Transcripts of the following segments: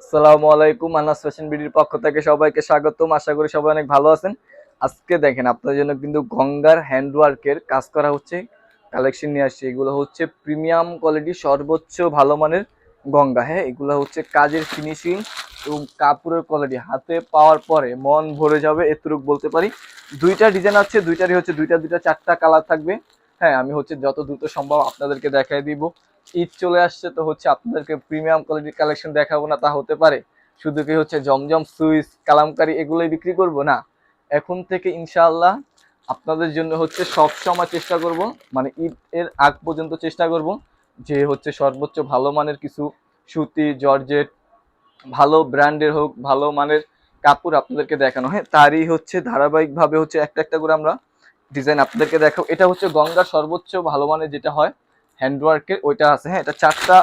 আসসালামু আলাইকুম, আনাস ফ্যাশন বিডির পক্ষ থেকে সবাইকে স্বাগতম। আশা করি সবাই অনেক ভালো আছেন। আজকে দেখেন, আপনাদের জন্য কিন্তু গঙ্গার হ্যান্ডওয়ার্কের কাজ করা হচ্ছে, কালেকশন নিয়ে আসছে। এগুলো হচ্ছে প্রিমিয়াম কোয়ালিটি, সর্বোচ্চ ভালো মানের গঙ্গা। হ্যাঁ এগুলো হচ্ছে কাজের ফিনিশিং এবং কাপড়ের কোয়ালিটি হাতে পাওয়ার পরে মন ভরে যাবে, এতটুকু বলতে পারি। দুইটা ডিজাইন আছে, দুইটারই হচ্ছে দুইটা দুইটা, চারটা কালার থাকবে। হ্যাঁ আমি হচ্ছে যত দ্রুত সম্ভব আপনাদেরকে দেখাই দিব। ঈদ চলে আসছে, তো হচ্ছে আপনাদেরকে প্রিমিয়াম কোয়ালিটির কালেকশন দেখাবো না, তা হতে পারে। শুধু কি হচ্ছে জমজম সুইস, কালামকারি এগুলোই বিক্রি করব না? এখন থেকে ইনশাআল্লাহ আপনাদের জন্য হচ্ছে সব সময় চেষ্টা করব মানে ঈদ এর আগ পর্যন্ত চেষ্টা করব, যে হচ্ছে সর্বোচ্চ ভালো মানের কিছু সুতি, জর্জেট, ভালো ব্র্যান্ডের হোক, ভালো মানের কাপড় আপনাদেরকে দেখানো। হ্যাঁ তারই হচ্ছে ধারাবাহিকভাবে হচ্ছে একটা একটা করে আমরা ডিজাইন আপনাদেরকে দেখাবো। এটা হচ্ছে গঙ্গার সর্বোচ্চ ভালো মানের যেটা হয় হ্যান্ডওয়ার্কের, ওইটা আছে হ্যাঁ এটা চারটা,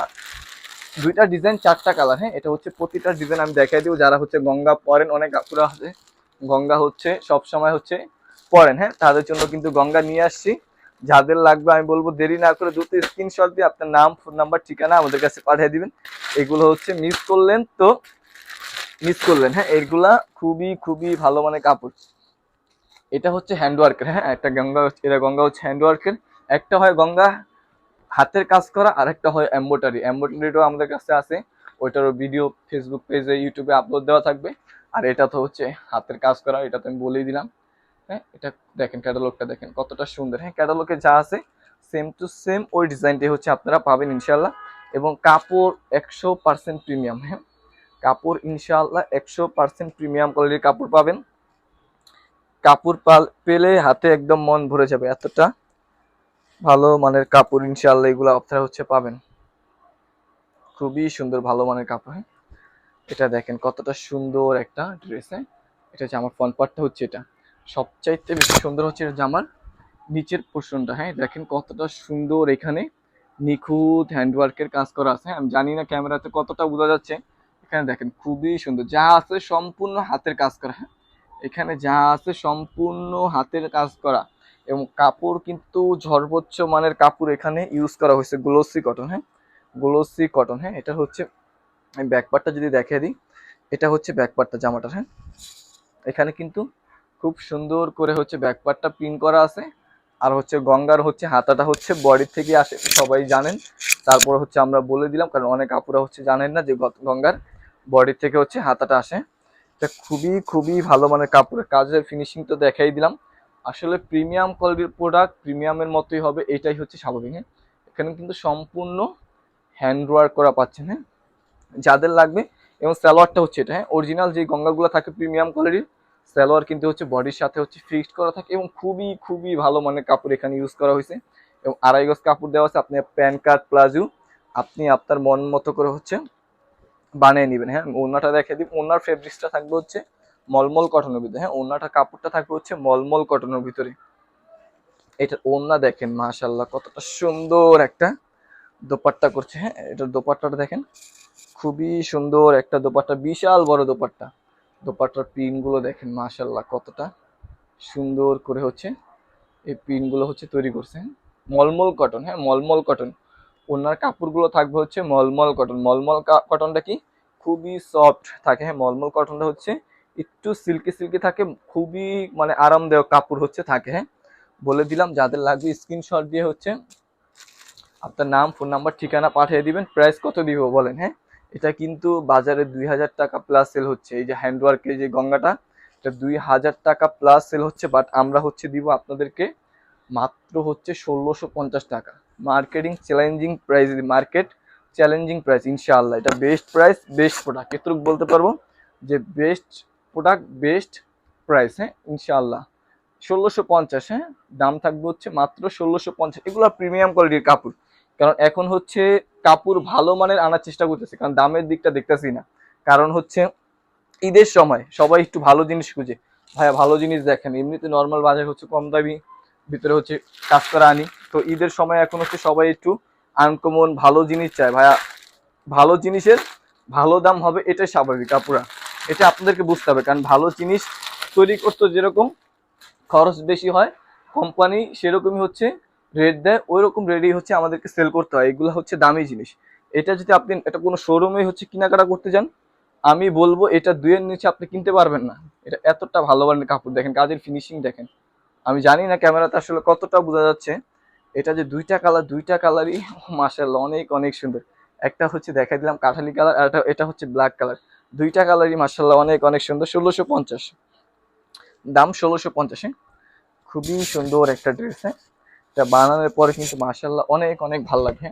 দুইটা ডিজাইন, চারটা কালার হ্যাঁ এটা হচ্ছে প্রতিটা ডিজাইন আমি দেখাই দিব, যারা হচ্ছে গঙ্গা পরেন, অনেক আপুরা আছে, গঙ্গা হচ্ছে সব সময় হচ্ছে পরেন হ্যাঁ তাদের জন্য কিন্তু গঙ্গা নিয়ে আসছি, যাদের লাগবে আমি বলব দেরি না করে দ্রুত স্ক্রিনশট দিয়ে আপনার নাম ফোন নাম্বার ঠিকানা আমাদের কাছে পাঠিয়ে দিবেন, এগুলো হচ্ছে মিস করলেন তো মিস করলেন হ্যাঁ এগুলা খুবই খুবই ভালো মানে কাপড়। এটা হচ্ছে হ্যান্ডওয়ার্কের হ্যাঁ একটা গঙ্গা, এটা গঙ্গা হচ্ছে হ্যান্ডওয়ার্কের, একটা হয় গঙ্গা হাতের কাজ করা আর একটা হয় এম্বোটারি এম্বোটারিটাও আমাদের কাছে আছে। ওইটারও ভিডিও ফেসবুক পেজে ইউটিউবে আপলোড দেওয়া থাকবে। আর এটা তো হচ্ছে হাতের কাজ করা, এটা তো আমি বলেই দিলাম। হ্যাঁ এটা দেখেন ক্যাটালগটা দেখেন, কতটা সুন্দর। হ্যাঁ ক্যাটালগে যা আছে সেম টু সেম ওই ডিজাইনটাই হচ্ছে আপনারা পাবেন ইনশাল্লাহ এবং কাপড় একশো পার্সেন্ট প্রিমিয়াম হ্যাঁ। কাপড় ইনশাল্লাহ একশো পার্সেন্ট প্রিমিয়াম কোয়ালিটির কাপড় পাবেন। কাপড় পেলে হাতে একদম মন ভরে যাবে। এতটা ভালো মানের কাপড় ইনশাআল্লাহ এগুলো আপনারা হচ্ছে পাবেন। খুবই সুন্দর ভালো মানের কাপড় হ্যাঁ? এটা দেখেন কতটা সুন্দর একটা ড্রেস হ্যাঁ? এটা জামার ফ্রন্ট পার্টটা হচ্ছে এটা। সবচাইতে বেশি সুন্দর হচ্ছে এটা জামার নিচের পোর্শনটা হ্যাঁ? দেখেন কতটা সুন্দর এখানে নিখুঁত হ্যান্ডওয়ার্কের কাজ করা আছে হ্যাঁ, আমি জানি না ক্যামেরাতে কতটা বোঝা যাচ্ছে। এখানে দেখেন খুবই সুন্দর। যা আছে সম্পূর্ণ হাতের কাজ করা হ্যাঁ? এখানে যা আছে সম্পূর্ণ হাতের কাজ করা। এবং কাপড় কিন্তু সর্বোচ্চ মানের কাপড় এখানে ইউজ করা হয়েছে গ্লোসি কটন হ্যাঁ? গ্লোসি কটন হ্যাঁ? এটা হচ্ছে, আমি ব্যাকপার্টটা যদি দেখিয়ে দিই, এটা হচ্ছে ব্যাকপার্টটা জামাটার হ্যাঁ? এখানে কিন্তু খুব সুন্দর করে হচ্ছে ব্যাকপার্টটা পিন করা আছে। আর হচ্ছে গঙ্গার হচ্ছে হাতাটা হচ্ছে বডি থেকে আসে, সবাই জানেন। তারপর হচ্ছে আমরা বলে দিলাম, কারণ অনেক আপুরা হচ্ছে জানেন না যে গঙ্গার বডি থেকে হচ্ছে হাতাটা আসে। এটা খুবই খুবই ভালো মানে কাপড়ের কাজের ফিনিশিং তো দেখাই দিলাম। আসলে প্রিমিয়াম কোয়ালিটির প্রোডাক্ট প্রিমিয়ামের মতোই হবে, এটাই হচ্ছে স্বাভাবিক হ্যাঁ? এখানে কিন্তু সম্পূর্ণ হ্যান্ড ওয়ার্ক করা পাচ্ছেন হ্যাঁ? যাদের লাগবে, এবং সালোয়ারটা হচ্ছে এটা হ্যাঁ? অরিজিনাল যে গঙ্গাগুলো থাকে প্রিমিয়াম কোয়ালিটির সালোয়ার কিন্তু হচ্ছে বডির সাথে হচ্ছে ফিক্সড করা থাকে, এবং খুবই খুবই ভালো মানের কাপড় এখানে ইউজ করা হয়েছে, এবং আড়াই গজ কাপড় দেওয়া আছে, আপনি প্যান কার্ড, প্লাজো, আপনি আপনার মন মতো করে হচ্ছে বানিয়ে নেবেন হ্যাঁ? ওনাটা দেখে দিন ওনার ফেব্রিক্সটা থাকবে হচ্ছে মলমল কটনের ভিতরে। হ্যাঁ ওনাটা কাপড়টা থাকবে হচ্ছে মলমল কটনের ভিতরে। এটা ওনা দেখেন মাশাল্লাহ কতটা সুন্দর একটা দোপাট্টা করছে। হ্যাঁ এটার দোপাট্টাটা দেখেন, খুবই সুন্দর একটা দোপাট্টা, বিশাল বড় দোপাট্টা। দোপাট্টার পিনগুলো দেখেন মাশাল্লাহ কতটা সুন্দর করে হচ্ছে এই পিনগুলো হচ্ছে তৈরি করছে। হ্যাঁ? মলমল কটন হ্যাঁ মলমল কটন। ওনার কাপড়গুলো থাকবে হচ্ছে মলমল কটন। মলমল কটনটা কি? খুবই সফট থাকে। হ্যাঁ মলমল কটনটা হচ্ছে একটু সিল্কি সিল্কি থাকে, খুবই মানে আরামদায়ক কাপড় হচ্ছে থাকে হ্যাঁ? বলে দিলাম, যাদের লাগবে স্ক্রিনশট দিয়ে হচ্ছে আপনার নাম ফোন নাম্বার ঠিকানা পাঠিয়ে দিবেন প্রাইস কত দিব বলেন হ্যাঁ? এটা কিন্তু বাজারে দুই হাজার টাকা প্লাস সেল হচ্ছে, এই যে হ্যান্ডওয়ার্কের যে গঙ্গাটা, এটা দুই হাজার টাকা প্লাস সেল হচ্ছে বাট আমরা হচ্ছে দিব আপনাদেরকে মাত্র হচ্ছে ষোলোশো পঞ্চাশ টাকা। Marketing challenging price market challenging price ইনশাআল্লাহ, এটা বেস্ট প্রাইস বেস্ট প্রোডাক্ট এতটুকু বলতে পারব যে বেস্ট প্রোডাক্ট বেস্ট প্রাইস হ্যাঁ ইনশাআল্লাহ ষোলোশো পঞ্চাশ হ্যাঁ? দাম থাকবে হচ্ছে মাত্র ষোলোশো পঞ্চাশ। এগুলো প্রিমিয়াম কোয়ালিটির কাপড়। কারণ এখন হচ্ছে কাপড় ভালো মানের আনার চেষ্টা করতেছে, কারণ দামের দিকটা দেখতেছি না। কারণ হচ্ছে ঈদের সময় সবাই একটু ভালো জিনিস খুঁজে। ভাইয়া, ভালো জিনিস দেখেন, এমনিতে নর্মাল বাজার হচ্ছে কম দামি, ভিতরে হচ্ছে কাজ করা আনি। তো ঈদের সময় এখন হচ্ছে সবাই একটু আনকমন ভালো জিনিস চায়। ভাইয়া, ভালো জিনিসের ভালো দাম হবে, এটাই স্বাভাবিক আপুরা এটা আপনাদেরকে বুঝতে হবে, কারণ ভালো জিনিস তৈরি করতে যেরকম খরচ বেশি হয় কোম্পানি সেরকমই হচ্ছে রেট দেয় ওই রকম রেডি হচ্ছে আমাদেরকে সেল করতে হয়, এগুলো হচ্ছে দামি জিনিস। এটা যদি আপনি, এটা কোনো শোরুমে হচ্ছে কেনাকাটা করতে যান, আমি বলব এটা দুইয়ের নিচে আপনি কিনতে পারবেন না। এটা এতটা ভালো মানের কাপড়, দেখেন কাজের ফিনিশিং দেখেন। আমি জানি না ক্যামেরাতে আসলে কতটা বোঝা যাচ্ছে, এটা যে দুইটা কালার, দুইটা কালারই মাসাল্লাহ অনেক অনেক সুন্দর। একটা হচ্ছে দেখাই দিলাম কাঠালি কালার, আর এটা হচ্ছে ব্ল্যাক কালার। দুইটা কালারই মার্শাল্লাহ অনেক অনেক সুন্দর। ষোলোশো পঞ্চাশ। দাম ষোলোশো পঞ্চাশে খুবই সুন্দর একটা ড্রেস এটা বানানোর পরে কিন্তু মাসাল্লাহ অনেক অনেক ভালো লাগে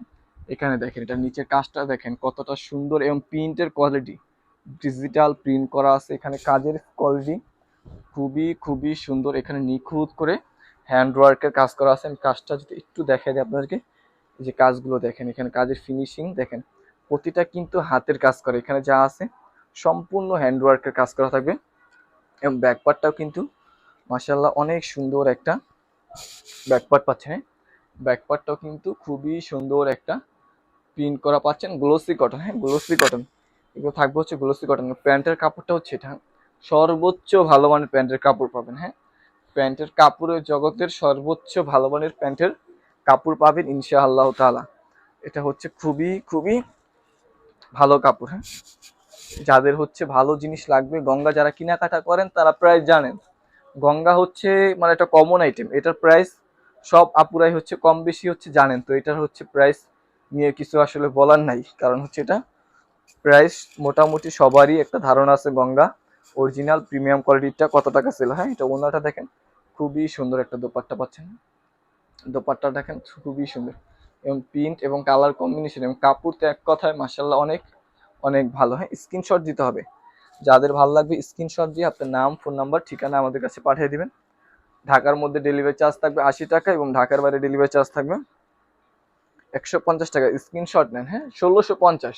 এখানে দেখেন এটা নিচের কাজটা দেখেন, কতটা সুন্দর এবং প্রিন্টের কোয়ালিটি ডিজিটাল প্রিন্ট করা আছে এখানে, কাজের কোয়ালিটি খুবই খুবই সুন্দর। এখানে নিখুঁত করে হ্যান্ড ওয়ার্কের কাজ করা আছে। আমি কাজটা যদি একটু দেখাই দিই আপনাদেরকে। যে কাজগুলো দেখেন, এখানে কাজের ফিনিশিং দেখেন। প্রতিটা কিন্তু হাতের কাজ করে। এখানে যা আছে সম্পূর্ণ হ্যান্ডওয়ার্কের কাজ করা থাকবে। এবং ব্যাকপার্টটাও কিন্তু মাসাল্লাহ অনেক সুন্দর একটা ব্যাকপার্ট পাচ্ছেন। হ্যাঁ ব্যাকপার্টটাও কিন্তু খুবই সুন্দর একটা প্রিন্ট করা পাচ্ছেন। গ্লোসি কটন হ্যাঁ গ্লোসি কটন এগুলো থাকবে হচ্ছে গ্লোসি কটন প্যান্টের কাপড়টা হচ্ছে এটা সর্বোচ্চ ভালো মানের প্যান্টের কাপড় পাবেন হ্যাঁ। প্যান্টের কাপড়ের জগতের সর্বোচ্চ ভালো মানের প্যান্টের কাপড় পাবেন ইনশা আল্লাহ তালা এটা হচ্ছে খুবই খুবই ভালো কাপড় হ্যাঁ। যাদের হচ্ছে ভালো জিনিস লাগবে, গঙ্গা যারা কেনাকাটা করেন তারা প্রায় জানেন। গঙ্গা হচ্ছে মানে একটা কমন আইটেম এটার প্রাইস সব আপুরাই হচ্ছে কম বেশি হচ্ছে জানেন। তো এটার হচ্ছে প্রাইস নিয়ে কিছু আসলে বলার নাই, কারণ হচ্ছে এটা প্রাইস মোটামুটি সবারই একটা ধারণা আছে গঙ্গা। অরিজিনাল প্রিমিয়াম কোয়ালিটিটা কত টাকা ছিল হ্যাঁ এটা ওনাটা দেখেন, খুবই সুন্দর একটা দোপাট্টা পাচ্ছেন। দোপাট্টা দেখেন, খুবই সুন্দর। এবং প্রিন্ট এবং কালার কম্বিনেশন এবং কাপড় তো এক কথায় মাসাল্লাহ অনেক অনেক ভালো। হ্যাঁ স্ক্রিনশট দিতে হবে। যাদের ভালো লাগবে স্ক্রিনশট দিয়ে আপনার নাম ফোন নাম্বার ঠিকানা আমাদের কাছে পাঠিয়ে দিবেন। ঢাকার মধ্যে ডেলিভারি চার্জ থাকবে আশি টাকা এবং ঢাকার বাইরে ডেলিভারি চার্জ থাকবে একশো পঞ্চাশ টাকা। স্ক্রিনশট নেন হ্যাঁ ষোলোশো পঞ্চাশ।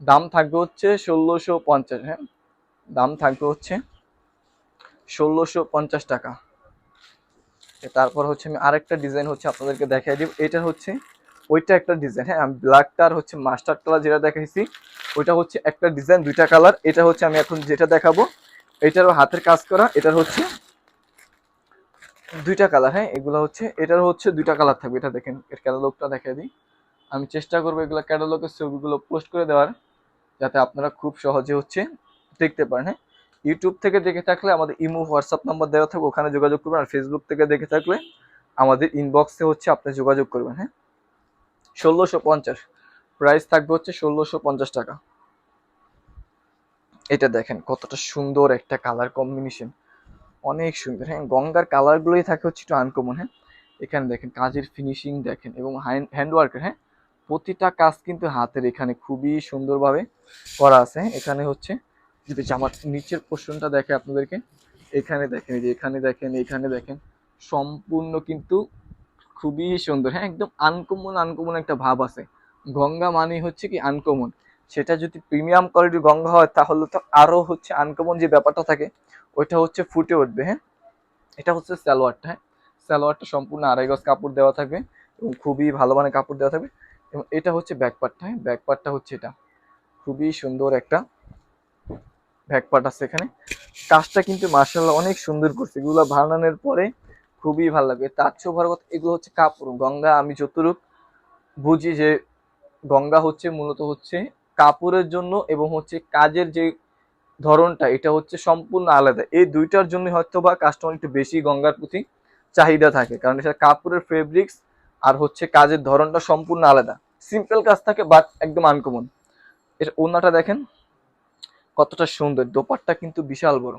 দাম থাকবে হচ্ছে ষোলোশো পঞ্চাশ হ্যাঁ দাম থাকবে হচ্ছে ষোলোশো পঞ্চাশ টাকা। তারপর হচ্ছে আমি আরেকটা ডিজাইন হচ্ছে আপনাদেরকে দেখাই দিব। এটা হচ্ছে ওইটা একটা ডিজাইন হ্যাঁ আমি ব্ল্যাকটা আর হচ্ছে মাস্টার কালার যেটা দেখাইছি, ওইটা হচ্ছে একটা ডিজাইন দুইটা কালার এটা হচ্ছে আমি এখন যেটা দেখাবো, এটারও হাতের কাজ করা, এটার হচ্ছে দুইটা কালার হ্যাঁ এগুলো হচ্ছে, এটার হচ্ছে দুইটা কালার থাকবে, এটা দেখেন, এর ক্যাটালগটা দেখাই দিই, আমি চেষ্টা করব এগুলো ক্যাটালগের ছবিগুলো পোস্ট করে দেওয়ার, যাতে আপনারা খুব সহজে হচ্ছে দেখতে পারেন হ্যাঁ ইউটিউব থেকে দেখে থাকলে আমাদের ইমো হোয়াটসঅ্যাপ নাম্বার দেওয়া থাকবে, ওখানে যোগাযোগ করবেন, আর ফেসবুক থেকে দেখে থাকলে আমাদের ইনবক্সে হচ্ছে আপনি যোগাযোগ করবেন হ্যাঁ। ষোলোশো পঞ্চাশ। প্রাইস থাকবে হচ্ছে ষোলোশো পঞ্চাশ টাকা। এটা দেখেন কতটা সুন্দর একটা কালার কম্বিনেশন অনেক সুন্দর। হ্যাঁ গঙ্গার কালারগুলোই থাকে হচ্ছে একটু আনকমন হ্যাঁ। এখানে দেখেন কাজের ফিনিশিং দেখেন এবং হ্যান্ডওয়ার্কের হ্যাঁ। প্রতিটা কাজ কিন্তু হাতের এখানে খুবই সুন্দরভাবে করা আছে? এখানে হচ্ছে যদি জামার নিচের পোর্শনটা দেখে আপনাদেরকে, এখানে দেখেন যে এখানে দেখেন এখানে দেখেন, সম্পূর্ণ কিন্তু খুবই সুন্দর। হ্যাঁ একদম আনকমন আনকমন একটা ভাব আছে। গঙ্গা মানে হচ্ছে কি আনকমন সেটা যদি প্রিমিয়াম কোয়ালিটির গঙ্গা হয়, তাহলে তো আরও হচ্ছে আনকমন যে ব্যাপারটা থাকে, ওইটা হচ্ছে ফুটে উঠবে হ্যাঁ? এটা হচ্ছে সালোয়ারটা হ্যাঁ? সালোয়ারটা সম্পূর্ণ আড়াই গজ কাপড় দেওয়া থাকবে এবং খুবই ভালো মানের কাপড় দেওয়া থাকবে। এবং এটা হচ্ছে ব্যাকপার্টটা হ্যাঁ? ব্যাকপার্টটা হচ্ছে এটা। খুবই সুন্দর একটা ব্যাকপার্ট আছে এখানে। কাজটা কিন্তু মার্শাল্লাহ অনেক সুন্দর করছে। এগুলো বানানোর পরে খুবই ভালো লাগবে। ভালো কথা এগুলো হচ্ছে কাপড় গঙ্গা, আমি যতটুক বুঝি যে গঙ্গা হচ্ছে মূলত হচ্ছে কাপড়ের জন্য এবং হচ্ছে কাজের যে ধরনটা, এটা হচ্ছে সম্পূর্ণ আলাদা। এই দুইটার জন্য হয়তো বা কাস্টমার একটু বেশি গঙ্গার প্রতি চাহিদা থাকে, কারণ এটা কাপড়ের ফেব্রিক্স আর হচ্ছে কাজের ধরনটা সম্পূর্ণ আলাদা। সিম্পল কাজ থাকে বাট একদম আনকমন এটা ওনাটা দেখেন, কতটা সুন্দর দোপারটা কিন্তু বিশাল বড়।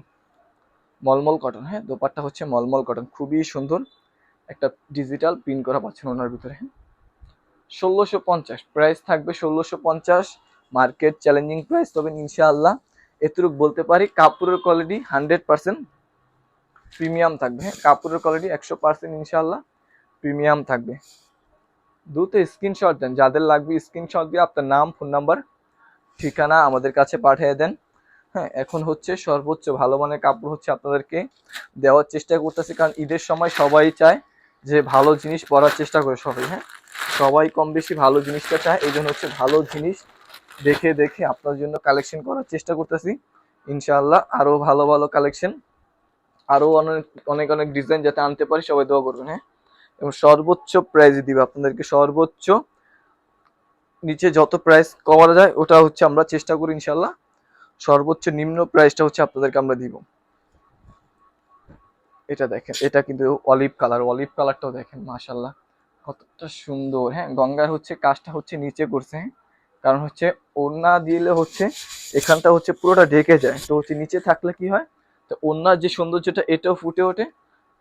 মলমল কটন হ্যাঁ? দোপাট্টা হচ্ছে মলমল কটন খুবই সুন্দর। একটা ডিজিটাল প্রিন্ট করা পাচ্ছেন ওনার ভিতরে হ্যাঁ? ষোলোশো পঞ্চাশ প্রাইস থাকবে ষোলোশো পঞ্চাশ। মার্কেট চ্যালেঞ্জিং প্রাইস তবে ইনশাআল্লাহ এতটুকু বলতে পারি, কাপড়ের কোয়ালিটি হান্ড্রেড পার্সেন্ট প্রিমিয়াম থাকবে হ্যাঁ? কাপড়ের কোয়ালিটি একশো পার্সেন্ট ইনশাআল্লাহ প্রিমিয়াম থাকবে। দ্রুত স্ক্রিনশট দেন, যাদের লাগবে স্ক্রিনশট দিয়ে আপনার নাম ফোন নাম্বার ঠিকানা আমাদের কাছে পাঠিয়ে দেন। হ্যাঁ এখন হচ্ছে সর্বোচ্চ ভালো মানের কাপড় হচ্ছে আপনাদেরকে দেওয়ার চেষ্টা করতেছি, কারণ ঈদের সময় সবাই চায় যে ভালো জিনিস পরার চেষ্টা করে সবাই হ্যাঁ? সবাই কম বেশি ভালো জিনিসটা চায়, এই জন্য হচ্ছে ভালো জিনিস দেখে দেখে আপনার জন্য কালেকশন করার চেষ্টা করতেছি। ইনশাআল্লাহ আরও ভালো ভালো কালেকশন আরও অনেক অনেক অনেক ডিজাইন যাতে আনতে পারি, সবাই দোয়া করবেন হ্যাঁ? এবং সর্বোচ্চ প্রাইজ দিবে আপনাদেরকে, সর্বোচ্চ নিচে যত প্রাইস করা যায়, ওটা হচ্ছে আমরা চেষ্টা করি ইনশাল্লাহ সর্বোচ্চ নিম্ন প্রাইসটা হচ্ছে আপনাদেরকে আমরা দিব। এটা দেখেন, এটা কিন্তু অলিভ কালার অলিভ কালারটাও দেখেন মাশাল্লাহ কতটা সুন্দর হ্যাঁ গঙ্গার হচ্ছে কাজটা হচ্ছে নিচে করছে হ্যাঁ। কারণ হচ্ছে ওড়না দিলে হচ্ছে এখানটা হচ্ছে পুরোটা ঢেকে যায়, তো হচ্ছে নিচে থাকলে কি হয়? তো ওড়নার যে সৌন্দর্যটা, এটাও ফুটে ওঠে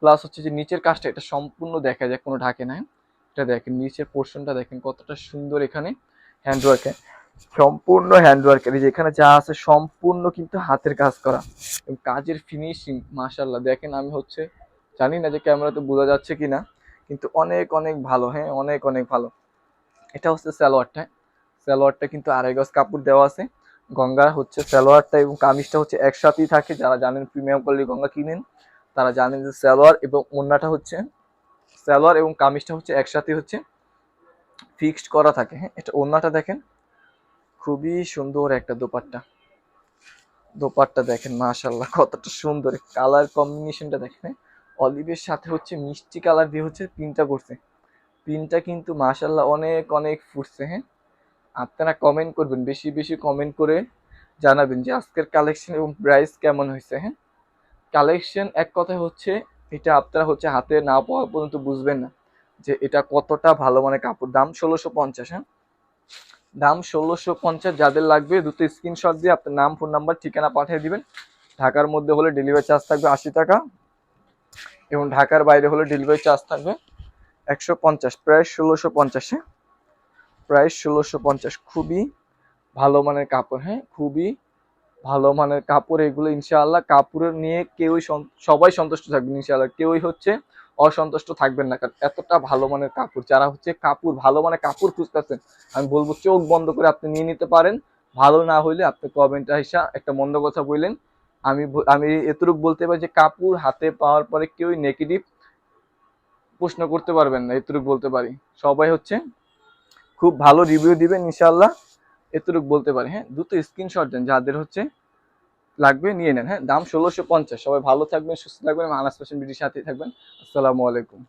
প্লাস হচ্ছে যে নিচের কাজটা, এটা সম্পূর্ণ দেখা যায়, কোনো ঢাকে না? এটা দেখেন, নিচের পোর্শনটা দেখেন, কতটা সুন্দর এখানে হ্যান্ডওয়ার্কে সম্পূর্ণ হ্যান্ডওয়ার্কের এই যে এখানে যা আছে সম্পূর্ণ কিন্তু হাতের কাজ করা। এবং কাজের ফিনিশিং মাশাল্লাহ দেখেন আমি হচ্ছে, জানি না যে ক্যামেরাতে বোঝা যাচ্ছে কিনা, কিন্তু অনেক অনেক ভালো হ্যাঁ? অনেক অনেক ভালো। এটা হচ্ছে সালোয়ারটা। সালোয়ারটা কিন্তু আড়াই গজ কাপড় দেওয়া আছে। গঙ্গা হচ্ছে সালোয়ারটা এবং কামিজটা হচ্ছে একসাথেই থাকে। যারা জানেন প্রিমিয়াম কোয়ালিটি গঙ্গা কিনেন, তারা জানেন যে সালোয়ার এবং ওড়নাটা হচ্ছে, সালোয়ার এবং কামিজটা হচ্ছে একসাথে হচ্ছে ফিক্সড করা থাকে হ্যাঁ? এটা ওড়নাটা দেখেন খুবই সুন্দর একটা দোপাট্টা। দোপাট্টা দেখেন মাশাল্লাহ কতটা সুন্দর। কালার কম্বিনেশনটা দেখেন হ্যাঁ? অলিভের সাথে হচ্ছে মিষ্টি কালার দিয়ে হচ্ছে পিনটা করছে। পিনটা কিন্তু মাশাল্লাহ অনেক অনেক ফুটছে হ্যাঁ? আপনারা কমেন্ট করবেন, বেশি বেশি কমেন্ট করে জানাবেন যে আজকের কালেকশন এবং প্রাইস কেমন হয়েছে হ্যাঁ? কালেকশন এক কথায় হচ্ছে, এটা আপনারা হচ্ছে হাতে না পাওয়া পর্যন্ত বুঝবেন না যে এটা কতটা ভালো মানে কাপড়। দাম ষোলোশো পঞ্চাশ হ্যাঁ? দাম ষোলোশো পঞ্চাশ, যাদের লাগবে দুটো স্ক্রিনশট দিয়ে আপনার নাম ফোন নাম্বার ঠিকানা পাঠিয়ে দিবেন। ঢাকার মধ্যে হলে ডেলিভারি চার্জ থাকবে আশি টাকা এবং ঢাকার বাইরে হলে ডেলিভারি চার্জ থাকবে একশো পঞ্চাশ, প্রায় ষোলোশো পঞ্চাশে। প্রায় ষোলোশো পঞ্চাশ, খুবই ভালো মানের কাপড় হ্যাঁ? খুবই ভালো মানের কাপড় এগুলো ইনশাআল্লাহ কাপড়ের নিয়ে কেউই সবাই সন্তুষ্ট থাকবেন ইনশাআল্লাহ। কেউই হচ্ছে অসন্তুষ্ট থাকবেন না, কারণ এতটা ভালো মানের কাপড়, যারা হচ্ছে কাপড়, ভালো মানের কাপড় খুঁজতেছেন, আমি বলব চোখ বন্ধ করে আপনি নিয়ে নিতে পারেন। ভালো না হইলে আপনি কমেন্টে হিসা একটা মন্দ কথা বললেন। আমি আমি এতটুকু বলতে পারি যে কাপড় হাতে পাওয়ার পরে কেউই নেগেটিভ প্রশ্ন করতে পারবেন না, এতটুকু বলতে পারি। সবাই হচ্ছে খুব ভালো রিভিউ দিবেন ইনশাল্লাহ এতটুকু বলতে পারি হ্যাঁ? দুটো স্ক্রিনশট দেন, যাদের হচ্ছে লাগবে নিয়ে নেন হ্যাঁ? দাম ষোলোশো পঞ্চাশ। সবাই ভালো থাকবেন, সুস্থ থাকবেন আনাস ফ্যাশন বিডির সাথেই থাকবেন। আসসালামু আলাইকুম।